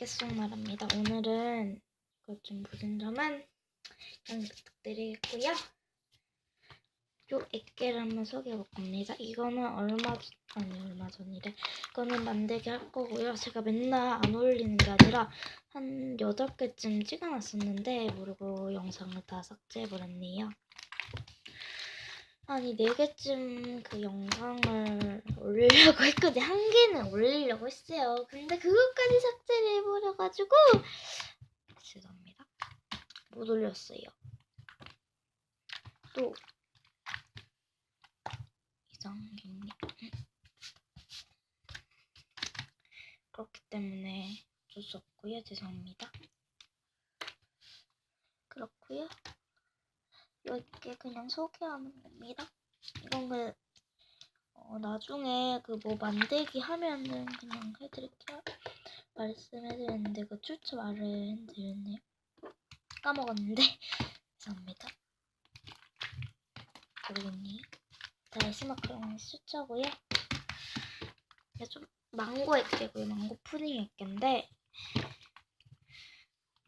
깨송나라입니다. 오늘은 그좀 묻은 점은 양해 부탁드리고요. 요 액계를 한번 소개해 볼 겁니다. 이거는 얼마 전, 아니 얼마 전이래. 이거는 만들기 할 거고요. 제가 맨날 안 올리는 게 아니라 한 8개쯤 찍어놨었는데 모르고 영상을 다 삭제해버렸네요. 아니 4개쯤 그 영상을 올리려고 했거든요. 한 개는 올리려고 했어요. 근데 그것까지 삭제를 해버려가지고 죄송합니다. 못 올렸어요. 또 이상입니다. 그렇기 때문에 어쩔 수 없고요. 죄송합니다. 그렇고요. 이렇게 그냥 소개하는 겁니다. 이건 그 어, 나중에 그 뭐 만들기 하면은 그냥 해드릴게요. 말씀해드렸는데 그 출처 말을 해드렸네요. 까먹었는데 죄송합니다. 모르겠네요. 다시 마카롱 수차고요. 좀 망고 액계고요. 망고 푸딩 액계인데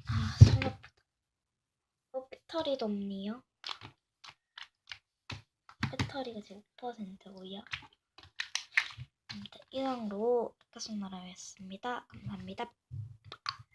아, 손 아프다. 어, 배터리도 없네요. 배터리가 지금 5%고요. 이상으로 계속 날아왔습니다. 감사합니다.